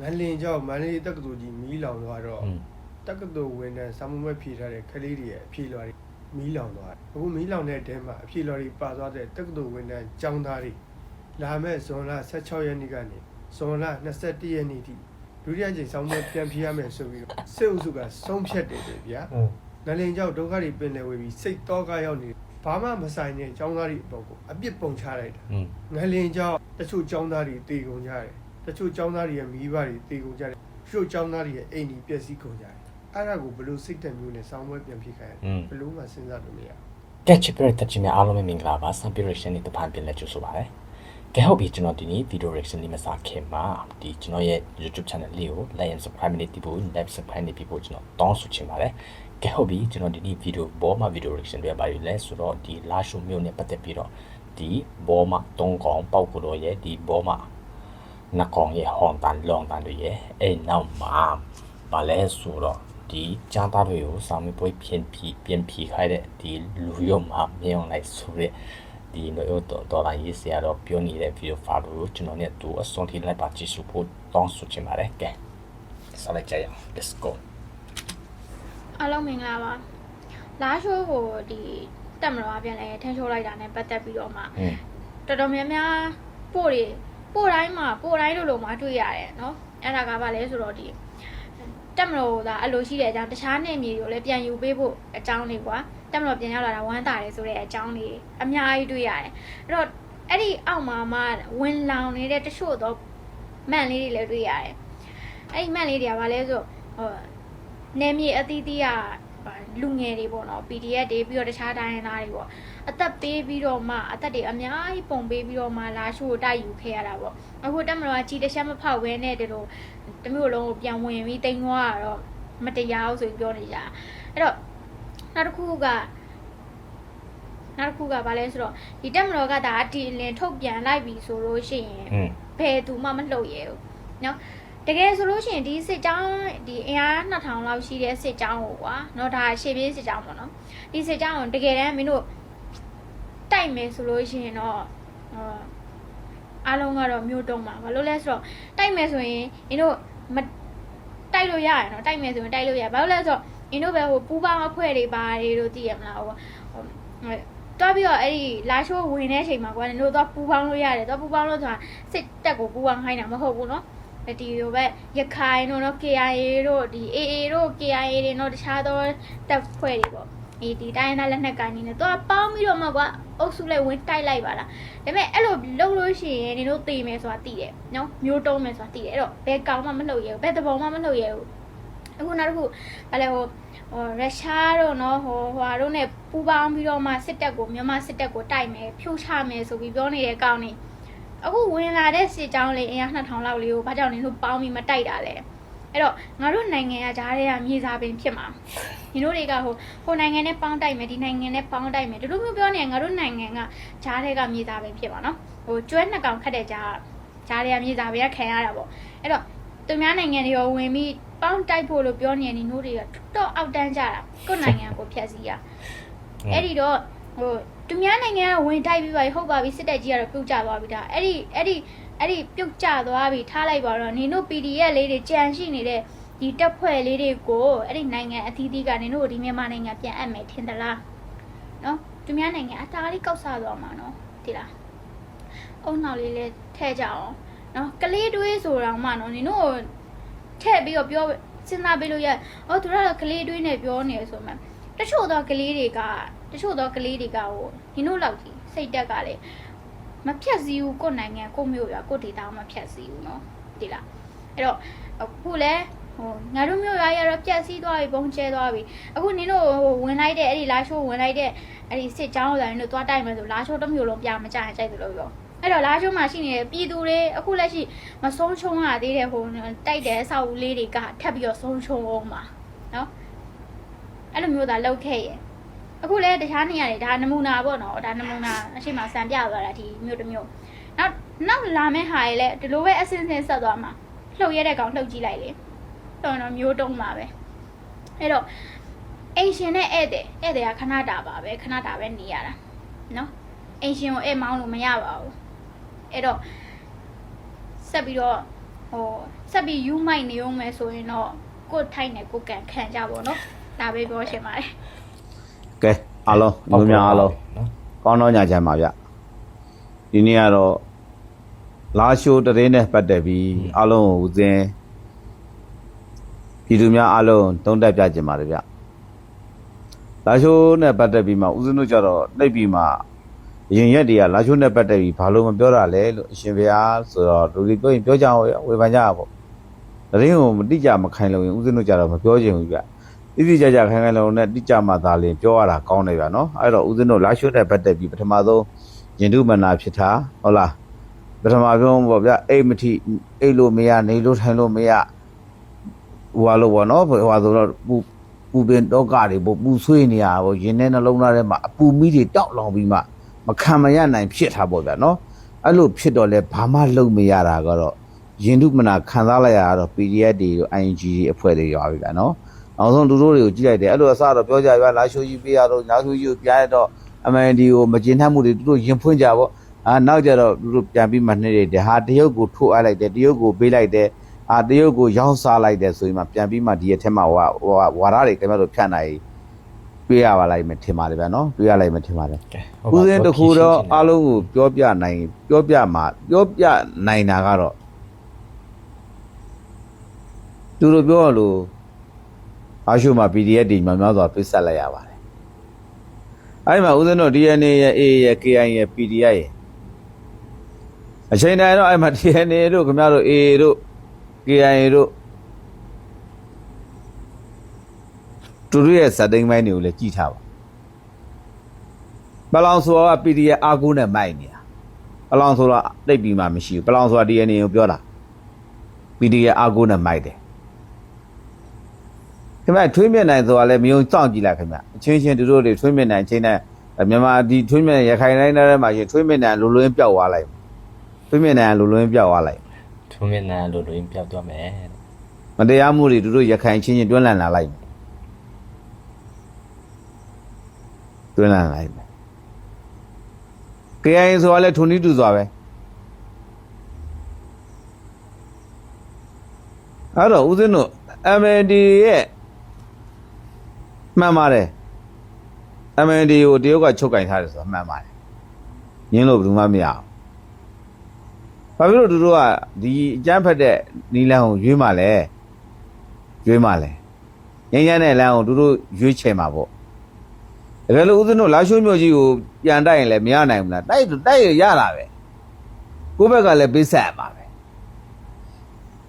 မန္တလေးကျောက်မန္တလေးတက္ကသိုလ်ကြီးမီးလောင်သွားတော့တက္ကသိုလ်ဝန်ထမ်းစာမွေးမဲ့ဖြေထားတဲ့ကလေးတွေရဲ့အဖြေလွှာတွေမီးလောင်သွားတယ်အခုမီးလောင်တဲ့အထဲမှာအဖြေလွှာတွေပါသွားတဲ့တက္ကသိုလ်ဝန်ထမ်းကျောင်းသားတွေလာမဲ့ဇွန်လ16ရက်နေ့ကနေဇွန်လ21ရက်နေ့ထိဒုတိယကြိမ်စာမွေးပြန်ဖြေရမယ်ဆိုပြီးတော့စစ်အုပ်စုကဆုံးဖြတ်တယ်ဗျာနလင်ကျောက်ဒုက္ခတွေပင်လယ်ဝေပြီးစိတ်တော့ကရောက်နေဘာမှမဆိုင်တဲ့ចောင်းသားတွေအပေါ်ကိုအပြစ်ပုံချလိုက်တာငလင်ကြောင့်တချို့ចောင်းသားတွေတေကုန်ကြတယ် တချို့ကျောင်းသားတွေရဲ့မိဘတွေတေကုန်ကြတယ်တချို့ကျောင်းသားတွေရဲ့အိမ်ကြီးပျက်စီးကုန်ကြတယ်အဲ့ဒါကိုဘယ်လိုစိတ်တက်မျိုးနဲ့ဆောင်းပွဲပြန်ဖြစ်ခိုင်းရလဲ อืม ဘယ်လိုမှစဉ်းစားလို့မရဘူး ကက်ချ်ပြရတဲ့ချင်းများအားလုံးပဲမင်္ဂလာပါဆမ်ပီရရှင်နဲ့တပန်ပြန်လက်ကျဆိုပါရယ်ကဲဟုတ်ပြီကျွန်တော်ဒီနေ့ဗီဒီယို reaction လေးမစခင်မှာဒီကျွန်တော်ရဲ့ YouTube channel လေးကို like and subscribe နဲ့တီးဖို့ like subscribe နဲ့ပြီးဖို့ကျွန်တော်တောင်းဆိုချင်ပါတယ်ကဲဟုတ်ပြီကျွန်တော်ဒီနေ့ဗီဒီယိုဘောမှာဗီဒီယို reaction တွေပါရလဲဆိုတော့ဒီလာရှုမျိုးနဲ့ပတ်သက်ပြီးတော့ဒီဘောမှာ၃កောင်ပေါက်ကိုတော့ရဲ့ဒီဘောမှာ နှစ်កောင်ရဲ့ဟွန်တန်လောင်တန်တွေရဲ့အဲ့နောက်မှာဘာလဲဆိုတော့ ဒီကျန်းသားတွေကိုစာမေးပွဲပြင်ပြီးပြင်ဖြီခိုင်းတဲ့ဒီလူရုံမှာမြင်အောင်လိုက်ဆိုတဲ့ဒီမျိုးတော့ဒေါ်လာရေးစရာတော့ပြောနေတဲ့ဗီဒီယိုဖိုင်ကိုကျွန်တော်နဲ့တူအစွန်ထိလိုက်ပါကြည့်ရှုဖို့တောင်းဆိုချင်ပါတယ်ကဲဆက်လိုက်ကြရအောင် let's go အားလုံးမင်္ဂလာပါလာရှိုးကိုဒီတက်မတော်ပြန်လဲထန်းချိုးလိုက်တာနဲ့ပတ်သက်ပြီးတော့မှ อืม တော်တော်များများပို့တွေ ပို့တိုင်းမှာပို့တိုင်းလိုလိုမှတွေ့ရတယ်နော်အဲ့ဒါကဘာလဲဆိုတော့ဒီတက်မတော်ကအဲ့လိုရှိတဲ့အကြောင်းတခြားနေမြေတွေကိုလည်းပြန်ယူပေးဖို့အကြောင်းတွေကွာတက်မတော်ပြန်ရောက်လာတာဝမ်းသာတယ်ဆိုတဲ့အကြောင်းတွေအများကြီးတွေ့ရတယ်အဲ့တော့အဲ့ဒီအောက်မှာမှဝင်လောင်နေတဲ့တချို့တော့မန့်လေးတွေလည်းတွေ့ရတယ်အဲ့ဒီမန့်လေးတွေကဘာလဲဆိုဟိုနေမြေအသီးသီးကလူငယ်တွေပေါ့နော် PDF တွေပြီးတော့တခြားတိုင်းရင်းသားတွေပေါ့ အသက်ပေးပြီးတော့မှအသက်တွေအများကြီးပုံပေးပြီးတော့မှလာရှိုးတိုက်ယူခဲ့ရတာပေါ့အခုတက်မတော်ကကြီးတစ်ချက်မဖောက်ဘဲနဲ့တလို့တမျိုးလုံးကိုပြန်ဝင်ပြီးတိမ်သွားတာတော့မတရားဘူးဆိုပြီးပြောနေကြအဲ့တော့နောက်တစ်ခုကနောက်တစ်ခုကဘာလဲဆိုတော့ဒီတက်မတော်ကဒါဒီလင်ထုတ်ပြန်လိုက်ပြီဆိုလို့ရှိရင် อืม ဘယ်သူမှမလှုပ်ရဲဘူးเนาะတကယ်ဆိုလို့ရှိရင်ဒီစစ်ကြောင်းဒီအင်အား2000လောက်ရှိတဲ့စစ်ကြောင်းကိုကွာเนาะဒါရှေ့ပြေးစစ်ကြောင်းပေါ့နော်ဒီစစ်ကြောင်းကိုတကယ်တမ်းမင်းတို့ တိုက်မယ်ဆိုလို့ရှိရင်တော့ဟောအားလုံးကတော့မျိုးတုံးပါဘာလို့လဲဆိုတော့တိုက်မယ်ဆိုရင်မင်းတို့မတိုက်လို့ရရနော်တိုက်မယ်ဆိုရင်တိုက်လို့ရဘာလို့လဲဆိုတော့မင်းတို့ပဲဟိုပူပေါင်းအဖွဲ့တွေပါတယ်လို့သိရမလားဟိုဟိုတော့ပြီးတော့အဲ့ဒီလာရှိုးဝင်တဲ့အချိန်မှာကွာနင်တို့တော့ပူပေါင်းလို့ရတယ်တော့ပူပေါင်းလို့ဆိုတာစစ်တက်ကိုပူပေါင်းခိုင်းတာမဟုတ်ဘူးနော်ဒီလိုပဲရခိုင်တို့နော် KIA တို့ဒီ AA တို့ KIA တွေနော်တခြားသောတပ်ဖွဲ့တွေပေါ့ ဒီဒီတိုင်းသားလက်နက်ကိုင်းနေတယ်တော့ပေါင်းပြီးတော့မှကွာအုပ်စုလိုက်ဝင်တိုက်လိုက်ပါလားဒါပေမဲ့အဲ့လိုလုပ်လို့ရှိရင်နင်တို့သိမယ်ဆိုတာသိတယ်နော်မျိုးတုံးမယ်ဆိုတာသိတယ်အဲ့တော့ဘယ်ကောင်မှမလှုပ်ရဘူးဘယ်တဘောမှမလှုပ်ရဘူးအခုနောက်တစ်ခုဘာလဲဟိုဟိုရုရှားတို့နော်ဟိုဟွာတို့ ਨੇ ပူပေါင်းပြီးတော့မှစစ်တပ်ကိုမြန်မာစစ်တပ်ကိုတိုက်မယ်ဖြိုချမယ်ဆိုပြီးပြောနေတဲ့ကောင်နေအခုဝင်လာတဲ့စစ်ကြောင်းလေးအင်အား2000လောက်လေးကိုဘာကြောင့်နင်တို့ပေါင်းပြီးမတိုက်တာလဲ အဲ့တော့ငါတို့နိုင်ငံကဂျားတွေကမြေစာပင်ဖြစ်မှာညီတို့တွေကဟိုဟိုနိုင်ငံနဲ့ပေါင်းတိုက်မယ်ဒီနိုင်ငံနဲ့ပေါင်းတိုက်မယ်ဒီလိုမျိုးပြောနေငါတို့နိုင်ငံကဂျားတွေကမြေစာပင်ဖြစ်မှာနော်ဟိုကျွဲနှစ်ကောင်ခတ်တဲ့ဂျားဂျားတွေကမြေစာပင်ကခံရတာပေါ့အဲ့တော့သူများနိုင်ငံတွေရောဝင်ပြီးပေါင်းတိုက်ဖို့လို့ပြောနေနေတို့တွေကတော့အောက်တန်းကြတာကိုယ့်နိုင်ငံကိုဖျက်ဆီးရအဲ့ဒီတော့ဟိုသူများနိုင်ငံကဝင်တိုက်ပြီးပါပြီဟုတ်ပါပြီစစ်တပ်ကြီးကတော့ပြုတ်ကျသွားပြီဒါအဲ့ဒီအဲ့ဒီ အဲ့ဒီပြုတ်ကျသွားပြီထားလိုက်ပါတော့နင်တို့ PDF လေးတွေကြံရှိနေတဲ့ဒီတပ်ဖွဲ့လေးတွေကိုအဲ့ဒီနိုင်ငံအသီးသီးကနင်တို့ဒီမြန်မာနိုင်ငံပြန်အပ်မယ်ထင်သလားနော်သူများနိုင်ငံအသားလေးကောက်ဆသွားမှာနော်ဒီလားအုံနောက်လေးလေးထည့်ကြအောင်နော်ကလေးတွေးဆိုတော့မှနော်နင်တို့ထည့်ပြီးတော့ပြောစဉ်းစားပေးလို့ရဟောသူတို့ကကလေးတွေးနေပြောနေဆိုမှတချို့သောကလေးတွေကတချို့သောကလေးတွေကဟိုဒီနို့လောက်ကြီးစိတ်တက်ကလည်း မဖြတ်စည်းဘူးကိုယ့်နိုင်ငံကိုယ့်မြို့ရွာကိုယ့်ဒေသကိုမဖြတ်စည်းဘူးเนาะဒီလားအဲ့တော့အခုလဲဟိုငါတို့မြို့ရွာရတော့ပြက်စီးသွားပြီပုံကျဲသွားပြီအခုနင်တို့ဟိုဝင်လိုက်တဲ့အဲ့ဒီလာရှိုးဝင်လိုက်တဲ့အဲ့ဒီစစ်ကြောင်းကိုလည်းနင်တို့သွားတိုက်မယ်ဆိုလာရှိုးတစ်မျိုးလုံးပြမကြရင်ကြိုက်တယ်လို့ပြောအဲ့တော့လာရှိုးမှာရှိနေတဲ့ပြည်သူတွေအခုလက်ရှိမဆုံးချုံရသေးတဲ့ဟိုတိုက်တဲ့အဆောက်အဦလေးတွေကထပ်ပြီးတော့ဆုံးချုံအောင်ပါเนาะ အဲ့လိုမျိုးသာလောက်ခဲ့ရဲ့ အခုလဲတခြားနေရာတွေဒါနမူနာပေါ့နော်ဒါနမူနာအရှိမစံပြသွားတာဒီမျိုးတစ်မျိုးနောက်နောက်လာမယ့်ဟာတွေလဲဒီလိုပဲအစင်းစင်းဆက်သွားမှာလှုပ်ရတဲ့ကောင်လှုပ်ကြည့်လိုက်လေတော်တော်မျိုးတုံးပါပဲအဲ့တော့အင်ရှင်နဲ့ဧည့်သည်ဧည့်သည်ကခဏတာပါပဲခဏတာပဲနေရတာနော်အင်ရှင်ကိုဧည့်မောင်းလို့မရပါဘူးအဲ့တော့ဆက်ပြီးတော့ဟိုဆက်ပြီးယူမိုက်နေအောင်မယ်ဆိုရင်တော့ကိုယ်ထိုက်နေကိုယ်ကန်ခံကြပါတော့ဒါပဲပြောချင်ပါတယ်ကဲ အားလုံးလူများအားလုံးနော်ကောင်းတော့ညချမ်းပါဗျဒီနေ့ကတော့လာရှိုးတရင်နဲ့ပတ်သက်ပြီးအားလုံးကိုဦးစင်းပြည်သူများအားလုံးတုံးတက်ပြခြင်းပါတယ်ဗျလာရှိုးနဲ့ပတ်သက်ပြီးမှဦးစင်းတို့ကြတော့နှိပ်ပြီးမှအရင်ရက်တွေကလာရှိုးနဲ့ပတ်သက်ပြီးဘာလို့မပြောတာလဲလို့အရှင်ဘုရားဆိုတော့လူတွေပြောရင်ပြောကြအောင်ဝေဖန်ကြပါပေါ့တရင်ကိုမတိကြမခိုင်လို့ရင်ဦးစင်းတို့ကြတော့မပြောချင်ဘူးဗျ တိတိကျကျခိုင်ခိုင်လုံလုံနဲ့တိကျမှသာလင်ပြောရတာကောင်းတယ်ဗျနော်အဲ့တော့ဦးဇင်းတို့လာရှိုးတဲ့ပတ်သက်ပြီးပထမဆုံးရင်တုမနာဖြစ်တာဟုတ်လားပထမဆုံးပေါ့ဗျအိတ်မထိအိတ်လို့မရနေလို့ထိုင်လို့မရဟွာလို့ပေါ့နော်ဟွာဆိုတော့ပူပူပင်တော့ကတွေပေါ့ပူဆွေးနေရပေါ့ရင်ထဲနှလုံးသားထဲမှာအပူမီးတွေတောက်လောင်ပြီးမှမခံမရနိုင်ဖြစ်တာပေါ့ဗျနော်အဲ့လိုဖြစ်တော့လဲဘာမှလုပ်မရတာကတော့ရင်တုမနာခံစားလိုက်ရတာတော့ PDF တွေတို့ ING တွေအဖွဲ့တွေရွာပြီဗျနော် နောက်ဆုံးသူတို့တွေကိုကြည့်လိုက်တယ်အဲ့လိုအစတော့ပြောကြရွာလာရှိုးကြီးပေးရတော့လာရှိုးကြီးကိုပြရတော့ MND ကိုမကျင်ထမ်းမှုတွေသူတို့ရင်ဖွင့်ကြပေါ့အာနောက်ကြတော့သူတို့ပြန်ပြီးမှနှိမ့်တယ်ဟာတရုတ်ကိုထိုးအပ်လိုက်တယ်တရုတ်ကိုပေးလိုက်တယ်အာတရုတ်ကိုရောင်းစားလိုက်တယ်ဆိုရင်မှပြန်ပြီးမှဒီရက်ထဲမှာဝါဝါရတွေခင်ဗျားတို့ဖြတ်နိုင်တွေ့ရပါလိုက်မယ်ထင်ပါတယ်ဗျာနော်တွေ့ရလိုက်မယ်ထင်ပါတယ်ကဲဦးစင်းတစ်ခုတော့အားလုံးကိုပြောပြနိုင်ပြောပြမှာပြောပြနိုင်တာကတော့သူတို့ပြောရလို့ အားရှုမှာ PDF တွေများများစွာပြစ်ဆက်လိုက်ရပါတယ်အဲ့ဒီမှာဦးစင်းတို့ DNA ရဲ့ A ရဲ့ KI ရဲ့ PDF ရဲ့အချိန်တိုင်းတော့အဲ့မှာ DNA တို့ခင်ဗျားတို့ A တို့ KI တို့သူတို့ရဲ့စက်တိန်ပိုင်းတွေကိုလည်းကြည့်ထားပါပလောင်ဆိုတာက PDF အာကူနဲ့မိုက်နေတာပလောင်ဆိုတာတိတ်ပြီးမှမရှိဘူးပလောင်ဆိုတာ DNA ကိုပြောတာ PDF အာကူနဲ့မိုက်တယ် ခင်ဗျထွေးမြင့်နိုင်ဆိုတာလည်းမယုံစောင့်ကြည့်လိုက်ခင်ဗျအချင်းချင်းတို့တွေထွေးမြင့်နိုင်ချင်းနဲ့မြန်မာဒီထွေးမြင့်ရခိုင်တိုင်းထဲမှာရှင်ထွေးမြင့်နိုင်လူလွင်းပြောက်သွားလိုက်ထွေးမြင့်နိုင်လူလွင်းပြောက်သွားလိုက်ထုံးမြနာလို့လို့ပြောက်သွားမယ်မတရားမှုတွေတို့ရခိုင်ချင်းချင်းတွန်းလှန်လာလိုက်တွန်းလှန်လိုက်မယ် KIA ဆိုတာလဲထုံနီးတူစွာပဲအဲ့တော့ဦးဇင်းတို့ MND ရဲ့ မှန်ပါတယ် MND ကိုတရုတ်ကချုပ်ကင်ထားတယ်ဆိုတာမှန်ပါတယ်ညင်းလို့ဘယ်သူမှမရအောင်ဘာဖြစ်လို့သူတို့ကဒီအကျန်းဖက်တဲ့နီလန်းကိုရွေးမှလဲရွေးမှလဲငញ្ញမ်းတဲ့လမ်းကိုသူတို့ရွေးချယ်မှာပေါ့တကယ်လို့ဦးဇင်းတို့လာရှိုးမြို့ကြီးကိုပြန်တိုက်ရင်လည်းမရနိုင်ဘူးလားတိုက်တိုက်ရရတာပဲကိုယ့်ဘက်ကလည်းပေးဆက်ရမှာပဲ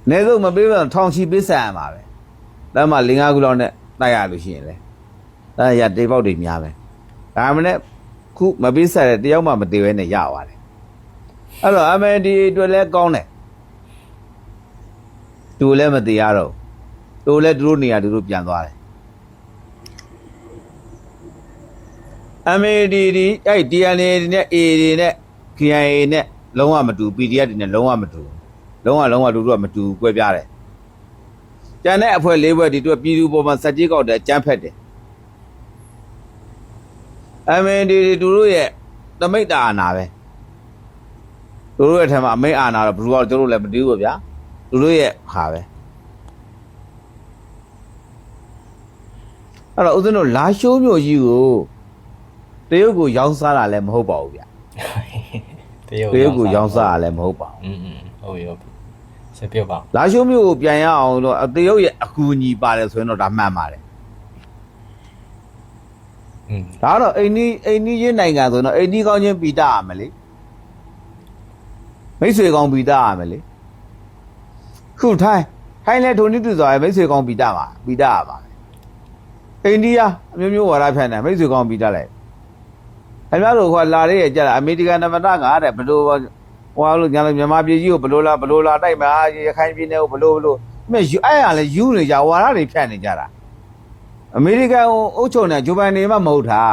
နေဆုံးမပေးဘူးထောင်ချီပေးဆက်ရမှာပဲဒါမှ၄၅ခုလောက်နဲ့တိုက်ရလို့ရှိရင်လေ ဒါရတေပေါက်တွေများပဲဒါမှလည်းခုမပေးဆက်တဲ့တယောက်မှမသေးဘဲနဲ့ရသွားတယ်အဲ့တော့ MND အတွက်လည်းကောင်းတယ်သူလည်းမသေးရတော့သူလည်းသူတို့နေရာသူတို့ပြန်သွားတယ် MAD ဒီအဲ့ DNA တွေနဲ့ A တွေနဲ့ KIA နဲ့လုံးဝမတူ PDF တွေနဲ့လုံးဝမတူလုံးဝလုံးဝတို့တို့ကမတူကွဲပြားတယ်ကျန်တဲ့အဖွဲ့၄ဘွဲဒီတို့ပြည်သူပေါ်မှာစက်ကြီးကောက်တယ်ကြမ်းဖက်တယ် MAD တွေတို့တို့ရဲ့တမိတ်တာအာနာပဲတို့တို့ရဲ့ထဲမှာအမိတ်အာနာတော့ဘယ်လိုတော့တို့လည်းမတူဘူးဗျာတို့တို့ရဲ့ဟာပဲအဲ့တော့ဦးဇင်းတို့လာရှိုးမျိုးကြီးကို တရုတ်ကိုရောင်းစားတာလည်းမဟုတ်ပါဘူးဗျ တရုတ် တရုတ်ကိုရောင်းစားတာလည်းမဟုတ်ပါဘူး อืมอืมဟုတ်ပြီဟုတ်ပြီဆက်ပြောပါ လာရှိုးမျိုးကိုပြန်ရအောင်တော့တရုတ်ရဲ့အကူအညီပါတယ်ဆိုရင်တော့ဒါမှန်ပါတယ် อืม ဒါကတော့အိန္ဒိအိန္ဒိယနိုင်ငံဆိုရင်တော့အိန္ဒိကောင်းချင်းပီတာရမယ်လေမိတ်ဆွေကောင်းပီတာရမယ်လေခုထိုင်းထိုင်းလဲထိုနည်းတူစွာပဲမိတ်ဆွေကောင်းပီတာပါပီတာရပါမယ်အိန္ဒိယအမျိုးမျိုးဝါဒဖြန့်တယ်မိတ်ဆွေကောင်းပီတာလိုက်ခင်ဗျားတို့ကလာရဲကြတာအမေရိကန်သမ္မတကတဲ့ဘယ်လိုဟိုလို့ညာလို့မြန်မာပြည်ကြီးကိုဘယ်လိုလာဘယ်လိုလာတိုက်မှာရခိုင်ပြည်နယ်ကိုဘယ်လိုဘယ်လိုမြဲအဲ့ရလဲယူနေကြဝါဒတွေဖြန့်နေကြတာ အမေရိကန်အုပ်ချုပ်နေဂျိုဘန်နေမှမဟုတ်တာ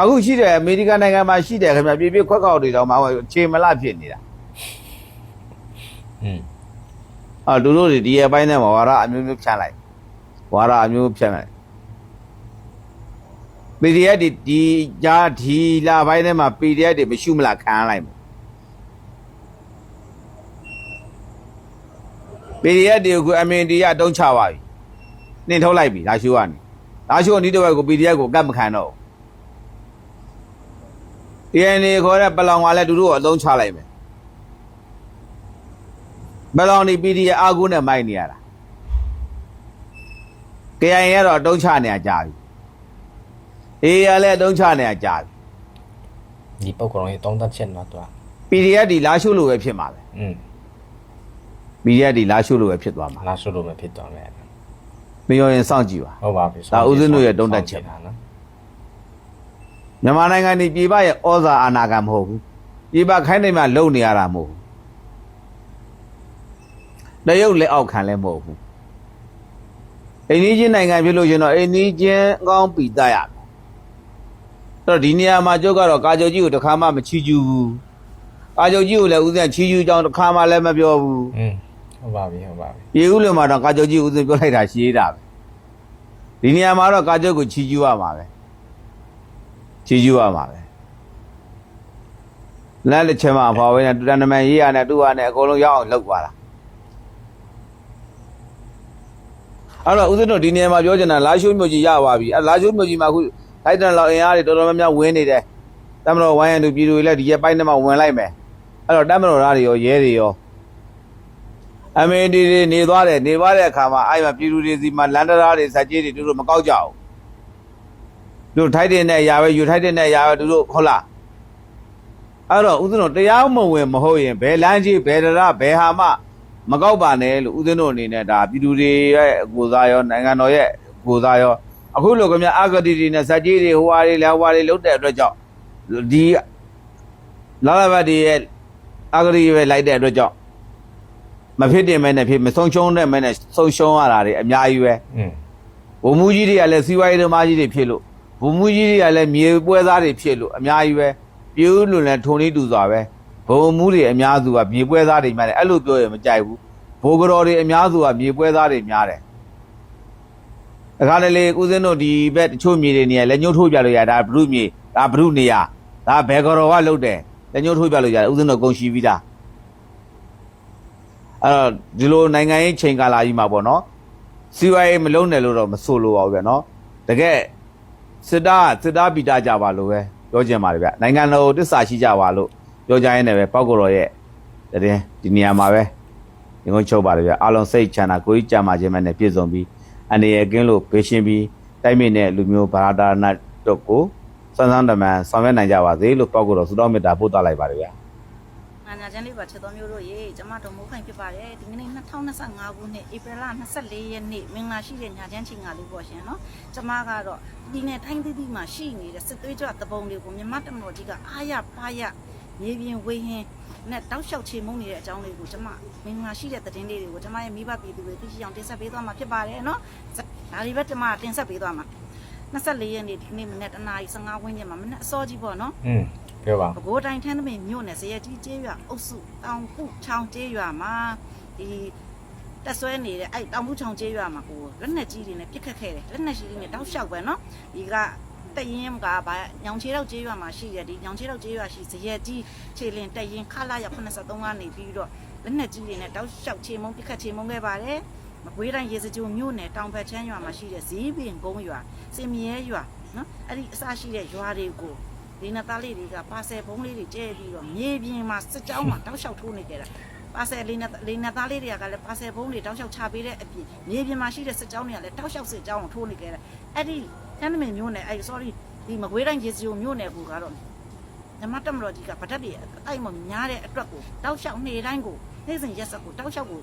အခုရှိတယ်အမေရိကန်နိုင်ငံမှာရှိတယ်ခင်ဗျပြည်ပြခွက်ကောက်တွေတော့မှခြေမလဖြစ်နေတာอืมအော်သူတို့တွေဒီအပိုင်းနဲ့မှာဝါရအမျိုးမျိုးဖြန့်လိုက်ဝါရအမျိုးမျိုးဖြန့်လိုက်ပီဒီအက်ဒီဒီဂျာဒီလာပိုင်းထဲမှာပီဒီအက်တွေမရှိမလားခံရလိုက်မယ် PDF တွေကို MND ကအတုံးချပါပြီ နှင်ထုတ်လိုက်ပြီလာရှိုးကနေလာရှိုးကနီးတစ်ဝက်ကို PDF ကိုကတ်မခံတော့ဘူး DNA ခေါ်တဲ့ပလောင်ကလည်းသူတို့ကိုအသုံးချလိုက်မယ်ပလောင်ဒီ PDF အာကုနဲ့မိုက်နေရတာ KIA ကတော့အတုံးချနေရကြပြီအေးရလည်းအတုံးချနေရကြပြီဒီပုံကောင်လေးတုံးသက်ချက်တော့သူက PDF ဒီလာရှိုးလို့ပဲဖြစ်မှာပဲอืม PDF ဒီလာရှိုးလို့ပဲဖြစ်သွားမှာ လာရှုလို့မဖြစ်တော့မယ် မပြောရင်စောင့်ကြည့်ပါဟုတ်ပါပြီဒါဦးဇင်းတို့ရဲ့တုံးသက်ချက်တာနော်မြန်မာနိုင်ငံနေပြည်ပရဲ့ဩဇာအာဏာကမဟုတ်ဘူးပြည်ပခိုင်းနေမှလုံနေရတာမဟုတ်ဘူးတရုတ်လက်အောက်ခံလည်းမဟုတ်ဘူးအိန္ဒိချင်းနိုင်ငံဖြစ်လို့ရှရင်တော့အိန္ဒိချင်းကောင်းပီတတ်ရမယ်အဲ့တော့ဒီနေရာမှာကျုပ်ကတော့ကာကြုတ်ကြီးကိုတစ်ခါမှမချီးကျူးဘူးကာကြုတ်ကြီးကိုလည်းဦးဇင်းချီးကျူးကြောင်းတစ်ခါမှလည်းမပြောဘူးอืม ဟုတ်ပါပြီဟုတ်ပါပြီရေဦးလွန်မှာတော့ကာကြုတ်ကြီးဦးဇင်းပြောလိုက်တာရှိတာပဲဒီနေရာမှာတော့ကာကြုတ်ကိုချီးကျူးရမှာပဲချီးကျူးရမှာပဲလက်လက်ချင်မှာအဖွာဝဲနဲ့တူတန်နမန်ရေးရနဲ့တူရနဲ့အကုန်လုံးရောက်အောင်လုပ်သွားတာအဲ့တော့ဦးဇင်းတို့ဒီနေရာမှာပြောချင်တာလာရှိုးမြို့ကြီးရပါပြီအဲလာရှိုးမြို့ကြီးမှာအခုထိုက်တန်လောက်အင်အားတွေတော်တော်များများဝင်နေတယ်တမတော်ဝိုင်းရန်သူပြည်သူတွေလည်းဒီရက်ပိုင်းထဲမှာဝင်လိုက်မယ်အဲ့တော့တမတော်သားတွေရောရဲတွေရော အမေဒီတွေနေသွားတယ်နေသွားတဲ့အခါမှာအဲ့မှာပြည်သူတွေစီမှာလန်ဒရာတွေစက်ကြီးတွေသူတို့မကောက်ကြဘူးသူတို့ထိုက်တဲ့နဲ့ရာပဲယူထိုက်တဲ့နဲ့ရာပဲသူတို့ဟုတ်လားအဲ့တော့ဦးဇင်းတို့တရားမဝင်မဟုတ်ရင်ဘယ်လမ်းကြီးဘယ်ဒရာဘယ်ဟာမှမကောက်ပါနဲ့လို့ဦးဇင်းတို့အနေနဲ့ဒါပြည်သူတွေရဲ့ကိုယ်စားရောနိုင်ငံတော်ရဲ့ကိုယ်စားရောအခုလိုကမြအာဂတိတွေနဲ့စက်ကြီးတွေဟိုဟာတွေလဲဟိုဟာတွေလုတ်တဲ့အတွက်ကြောင့်ဒီလာလာဘတ်တွေရဲ့အာဂတိပဲလိုက်တဲ့အတွက်ကြောင့် မဖြစ်တင်မဲနဲ့ဖြစ်မဆုံးရှုံးတဲ့မဲနဲ့ဆုံးရှုံးရတာတွေအများကြီးပဲอืมဘုံမူကြီးတွေကလည်းစီးပွားရေးသမားကြီးတွေဖြစ်လို့ဘုံမူကြီးတွေကလည်းမြေပွဲသားတွေဖြစ်လို့အများကြီးပဲပြူးလွန်လည်းထုံလေးတူစွာပဲဘုံမူတွေအများစုကမြေပွဲသားတွေများတယ်အဲ့လိုပြောရင်မကြိုက်ဘူးဘိုးကတော်တွေအများစုကမြေပွဲသားတွေများတယ်အခါတလေဦးစင်းတို့ဒီဘက်တချို့မြေတွေနေရလက်ညှိုးထိုးပြလို့ရတာဘုရုမြေဒါဘုရုနေရဒါဘယ်ကတော်ကလုတ်တယ်လက်ညှိုးထိုးပြလို့ရတယ်ဦးစင်းတို့ကုန်ရှိပြီးသား အဲ့တော့ဒီလိုနိုင်ငံရေးချိန်ကာလကြီးမှာပေါ့နော်စီဝါရေးမလုံးနဲ့လို့တော့မဆိုလိုပါဘူးဗျာနော်တကယ်စစ်သားကစစ်သားပိတာကြပါလို့ပဲပြောချင်ပါတယ်ဗျနိုင်ငံတော်တစ္ဆာရှိကြပါလို့ပြောကြရင်းနဲ့ပဲပောက်ကိုတော်ရဲ့တရင်ဒီနေရာမှာပဲဒီကုန်းချုပ်ပါတယ်ဗျအားလုံးစိတ်ချမ်းသာကိုယ်ကြီးကြမှာခြင်းမဲ့နဲ့ပြည့်စုံပြီးအနေရကင်းလို့ဘေးရှင်းပြီးတိုက်မိတဲ့လူမျိုးဗရာဒါနာတို့ကိုစမ်းစမ်းတမန်ဆောင်ရွက်နိုင်ကြပါစေလို့ပောက်ကိုတော်ဆုတောင်းမေတ္တာပို့သလိုက်ပါတယ်ဗျာ ငါညာချမ်းလေးပါချက်တော်မျိုးတို့ရေကျမတို့မိုးခိုင်ဖြစ်ပါတယ်ဒီကနေ့2025ခုနှစ်ဧပြီလ24ရက်နေ့မင်္ဂလာရှိတဲ့ညာချမ်းချင်းငါလေးပေါ့ရှင်နော်ကျမကတော့ဒီနေ့တိုင်းသီးသီးမှာရှိနေတဲ့စစ်သွေးကြွတပုံတွေကိုမြမတမတော်ကြီးကအားရပါရမြေပြင်ဝေဟင်းနဲ့တောက်လျှောက်ချေမုန်းနေတဲ့အကြောင်းလေးကိုကျမမင်္ဂလာရှိတဲ့သတင်းလေးတွေကိုကျမရဲ့မိဘပြည်သူတွေသိရှိအောင်တင်ဆက်ပေးသွားမှာဖြစ်ပါတယ်နော်ဒါဒီဘက်ကျမတင်ဆက်ပေးသွားမှာ24ရက်နေ့ဒီနေ့မနေ့တနာရီ15ဝန်းကျင်မှာမနေ့အစောကြီးပေါ့နော်อืม ပြောပါပဲခူးတိုင်းထန်းသမင်မြို့နယ်ဇရက်ကြီးကျေးရွာအုပ်စုတောင်ပုချောင်းကျေးရွာမှာဒီတက်ဆွဲနေတဲ့အဲ့တောင်ပုချောင်းကျေးရွာမှာကိုလက်နက်ကြီးတွေနဲ့ပြစ်ခတ်ခဲ့တယ်လက်နက်ကြီးတွေနဲ့တောက်လျှောက်ပဲနော်ဒီကတရင်ကဗာညောင်ချေတော့ကျေးရွာမှာရှိတယ်ဒီညောင်ချေတော့ကျေးရွာရှိဇရက်ကြီးခြေလင်တရင်ခလာရ83ကနေပြီးတော့လက်နက်ကြီးတွေနဲ့တောက်လျှောက်ချေမုံပြစ်ခတ်ချေမုံခဲ့ပါတယ်မကွေးတိုင်းရေစကြိုမြို့နယ်တောင်ဘက်ချမ်းရွာမှာရှိတဲ့ဇီးပင်ကုန်းရွာစင်မြဲရွာနော်အဲ့ဒီအစရှိတဲ့ရွာတွေကို ဒီနသားလေးတွေကပါဆယ်ဘုံလေးတွေကျဲပြီးတော့မြေပြင်မှာစစ်ကြောင်းမှာတောက်လျှောက်ထိုးနေကြတာပါဆယ်လေးနဲ့လေးနသားလေးတွေကလည်းပါဆယ်ဘုံတွေတောက်လျှောက်ချပေးတဲ့အပြင်မြေပြင်မှာရှိတဲ့စစ်ကြောင်းတွေကလည်းတောက်လျှောက်စစ်ကြောင်းကိုထိုးနေကြတာအဲ့ဒီတန်းသမင်မျိုးနဲ့အဲ့ sorry ဒီမကွေးတိုင်းရေစီယိုမျိုးနဲ့ကူကတော့ညမတက်မတော်ကြီးကဗတ်တက်တွေအတိုက်မများတဲ့အတွက်ကိုတောက်လျှောက်နေတိုင်းကိုနေ့စဉ်ရက်ဆက်ကိုတောက်လျှောက်ကို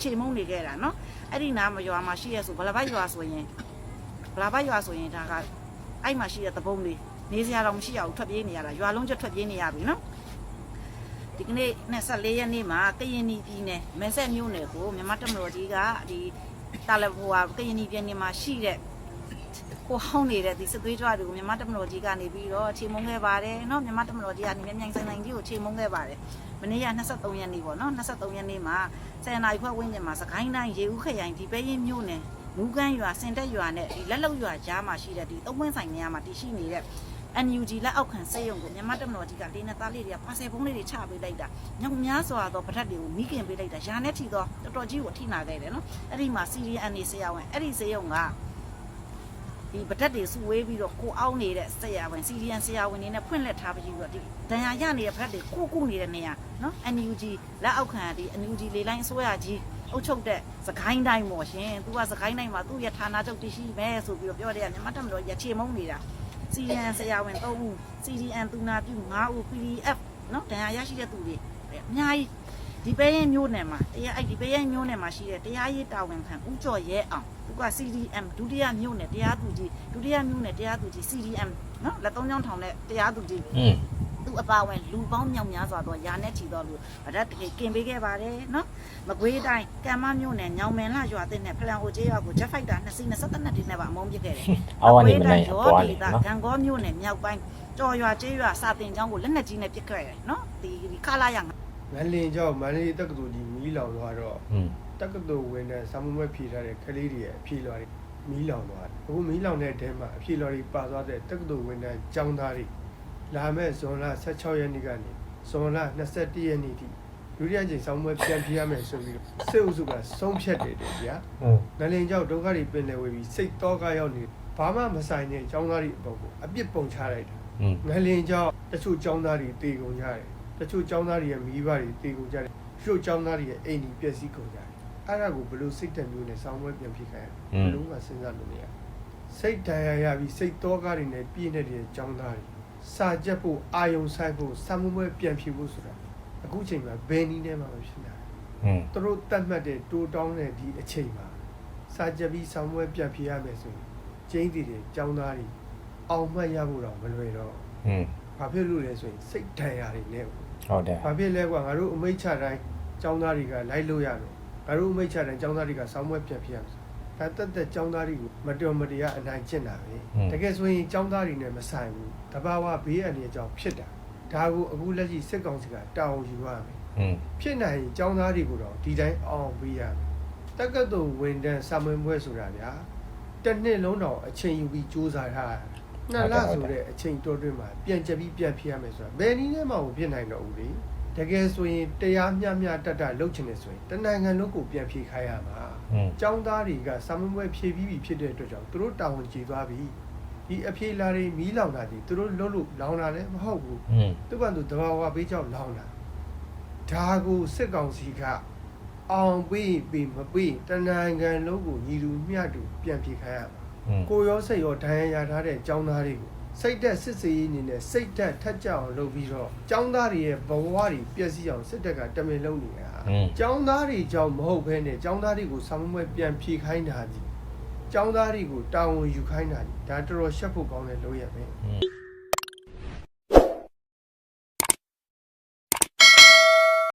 ခြေမုံနေကြတာနော်အဲ့ဒီနားမရွာမှာရှိရဆိုဘလဘတ်ရွာဆိုရင်ဘလဘတ်ရွာဆိုရင်ဒါကအဲ့မှာရှိတဲ့သဘုံတွေ နေစရာတော့မရှိရဘူးထွက်ပြေးနေရတာရွာလုံးကျွတ်ထွက်ပြေးနေရပြီနော်ဒီကနေ့24ရက်နေ့မှာကရင်နီပြည်နယ်မဲဆက်မြို့နယ်ကိုမြန်မာတပ်မတော်ကြီးကဒီတာလဘွာကရင်နီပြည်နယ်မှာရှိတဲ့ကိုဟောင်းနေတဲ့ဒီစစ်သွေးကြွတွေကိုမြန်မာတပ်မတော်ကြီးကနေပြီးတော့ခြေမုံခဲ့ပါတယ်နော်မြန်မာတပ်မတော်ကြီးကနေမြန်မြန်ဆိုင်ဆိုင်ကြီးကိုခြေမုံခဲ့ပါတယ်မနေ့က23ရက်နေ့ပေါ့နော်23ရက်နေ့မှာဆယ်နာရီခွဲဝန်းကျင်မှာစကိုင်းတိုင်းရေဦးခရိုင်ဒီပဲရင်မြို့နယ်မူကန်းရွာစင်တက်ရွာနဲ့ဒီလက်လုံရွာကြားမှာရှိတဲ့ဒီသုံးဝင်းဆိုင်နေရာမှာတည်ရှိနေတဲ့ NUG လက်အောက်ခံစေယုံကိုမြန်မာတပ်မတော်ကြီးကလေးနဲ့သားလေးတွေကပါဆယ်ဘုံလေးတွေချပေးလိုက်တာညောင်များစွာသောဗတ်တွေကိုမိခင်ပေးလိုက်တာယာနဲ့ထီတော့တော်တော်ကြီးကိုထိနာခဲ့တယ်နော်အဲ့ဒီမှာ CDN နေဆရာဝန်အဲ့ဒီစေယုံကဒီဗတ်တွေစုဝေးပြီးတော့ကိုအောင်နေတဲ့ဆရာဝန် CDN ဆရာဝန်နေနဲ့ဖွင့်လှစ်ထားပြီးတော့ဒီဒဏ်ရာရနေတဲ့ဗတ်တွေကိုကုနေတဲ့နေရာနော် NUG လက်အောက်ခံဒီ NUG လေလိုင်းအစိုးရကြီးအုပ်ချုပ်တဲ့စကိုင်းတိုင်းပေါ့ရှင်။ तू ကစကိုင်းတိုင်းမှာသူ့ရဲ့ဌာနချုပ်တည်ရှိမယ်ဆိုပြီးတော့ပြောတယ်ကမြန်မာတပ်မတော်ရချေမုံနေတာ CDN ဆရာဝန်3ဦး CDN သူနာပြု5ဦး PDF နော်ဒဏ်ရာရရှိတဲ့သူတွေအများကြီးဒီပဲရင်မျိုးနယ်မှာတရားအဲ့ဒီပဲရင်မျိုးနယ်မှာရှိတဲ့တရားရေးတာဝန်ခံဦးကျော်ရဲအောင်သူက CDM ဒုတိယမျိုးနယ်တရားသူကြီးဒုတိယမျိုးနယ်တရားသူကြီး CDM နော်လက်သုံးချောင်းထောင်တဲ့တရားသူကြီးอืม သူအပါဝင်လူပေါင်းမြောက်များစွာတော့ယာနဲ့ချီတော့လူဗဒတ်တကယ်ကင်ပေးခဲ့ပါတယ်နော်မကွေးတိုင်းကံမမျိုးနယ်ညောင်မင်လာရွာတဲ့နဲ့ဖလန်ဟိုကျေးရွာကိုဂျက်ဖိုက်တာ2စီးနဲ့17နှစ်ဒီနဲ့ပါအမုန်းပစ်ခဲ့တယ်အော်ကနေမနိုင်တော့လေဒါနော်ကံကောမျိုးနယ်မြောက်ပိုင်းကြော်ရွာကျေးရွာစာတင်ကျောင်းကိုလက်နက်ကြီးနဲ့ပစ်ခဲ့တယ်နော်ဒီဒီခလာရငါငလင်ကြောင့်မန္တလေးတက္ကသိုလ်ကြီးမီးလောင်သွားတော့อืมတက္ကသိုလ်ဝင်တဲ့စာမှုမဲ့ဖြေထားတဲ့ကလေးတွေရဲ့အဖြေလွှာတွေမီးလောင်သွားတယ်အခုမီးလောင်တဲ့တဲမှာအဖြေလွှာတွေပါသွားတဲ့တက္ကသိုလ်ဝင်တဲ့ကျောင်းသားတွေ လာမယ့်ဇွန်လ16ရက်နေ့ကနေဇွန်လ21ရက်နေ့ထိဒုတိယကြိမ်ဆောင်းပွဲပြန်ပြရမယ်ဆိုပြီးစစ်အုပ်စုကဆုံးဖြတ်တယ်တဲ့ဗျာ။ငလင်ကြောက်ဒုက္ခတွေပင်လယ်ဝေပြီးစိတ်တော့ကရောက်နေဘာမှမဆိုင်တဲ့အကြောင်းသားတွေအပေါ်ကိုအပြစ်ပုံချလိုက်တာ။ငလင်ကြောက်တချို့အကြောင်းသားတွေတေကုန်ကြတယ်။တချို့အကြောင်းသားတွေရဲ့မိဘတွေတေကုန်ကြတယ်။တချို့အကြောင်းသားတွေရဲ့အိမ်ကြီးပျက်စီးကုန်ကြတယ်။အဲ့ဒါကိုဘလို့စိတ်ဓာတ်မျိုးနဲ့ဆောင်းပွဲပြန်ပြခိုင်းဘလို့မှစဉ်းစားလို့မရဘူး။စိတ်ဒဏ်ရာရပြီးစိတ်တော့ကားတွေနဲ့ပြည့်နေတဲ့ကြောင်းသားတွေ စာကြက်ဖို့အာယုံဆိုင်ဖို့စာမွေးပွဲပြန်ဖြေဖို့ဆိုတာအခုချိန်မှာဘယ်နည်းနဲ့မှမဖြစ်နိုင်ဘူးသူတို့တတ်မှတ်တဲ့တိုးတောင်းတဲ့ဒီအချိန်မှာစာကြက်ပြီးစာမွေးပွဲပြန်ဖြေရမယ်ဆိုရင်ကျင်းစီတွေကြောင်းသားတွေအောင်မှတ်ရဖို့တော့မလွယ်တော့ဘူးဘာဖြစ်လို့လဲဆိုရင်စိတ်ဒဏ်ရာတွေနဲ့ဟုတ်တယ်ဘာဖြစ်လဲကွာငါတို့အမိတ်ချတိုင်းကျောင်းသားတွေကလိုက်လို့ရတယ်ငါတို့အမိတ်ချတိုင်းကျောင်းသားတွေကဆောင်းပွဲပြန်ဖြစ်ရမယ် ဒါတက်တက်ចောင်းသားတွေကိုမတော်မတရားအနိုင်ကျင့်တာပဲတကယ်ဆိုရင်ចောင်းသားတွေနဲ့မဆိုင်ဘူးတဘာဝဘေးအန္တရာယ်ကြောင့်ဖြစ်တာဒါကိုအခုလက်ရှိစစ်ကောင်စီကတာဝန်ယူရမယ်ဖြစ်နိုင်ရင်ចောင်းသားတွေကိုတော့ဒီတိုင်းအောင်ပေးရမယ်တက္ကသိုလ်ဝန်ထမ်းစာမွေးပွဲဆိုတာဗျာတစ်နှစ်လုံးတော့အချိန်ယူပြီးစူးစမ်းထားနှစ်လဆိုတဲ့အချိန်တော်တွင်းမှာပြန်ကြပြီးပြန်ဖြစ်ရမယ်ဆိုတာဘယ်နည်းနဲ့မှမဖြစ်နိုင်တော့ဘူးလေတကယ်ဆိုရင်တရားမျှမျှတတလှုပ်ချင်တယ်ဆိုရင်တနိုင်ငံလုံးကိုပြန်ဖြေခိုင်းရမှာ ចောင်းသားတွေကစာမပွဲဖြည့်ပြီးပြီဖြစ်တဲ့အတွက်ကြောင့်သူတို့တာဝန်ကျေသွားပြီဒီအဖြေလာတွေမီးလောင်တာတွေသူတို့လွတ်လို့လောင်တာလည်းမဟုတ်ဘူးသူကသူတဘာဝဘေးကြောင့်လောင်တာဒါကိုစစ်ကောင်စီကအောင်ပေးပေးမပေးတနင်္ဂနွေလုံးကိုညီလူမျှတူပြန်ပြေခိုင်းရမှာကိုရောစိတ်ရောဒဏ်ရာရထားတဲ့ចောင်းသားတွေကို စိတ်သက်စစ်စေးရေးအနေနဲ့စိတ်သက်ထက်ကြအောင်လုပ်ပြီးတော့ចောင်းသားတွေရဲ့ဘဝတွေပျက်စီးအောင်စစ်တပ်ကတမင်လုပ်နေတာចောင်းသားတွေကြောင့်မဟုတ်ဘဲနဲ့ចောင်းသားတွေကိုစာမမွဲပြန်ဖြေခိုင်းတာဒီចောင်းသားတွေကိုတာဝန်ယူခိုင်းတာဒီဒါတော်တော်ရှက်ဖို့ကောင်းတဲ့လုပ်ရပဲ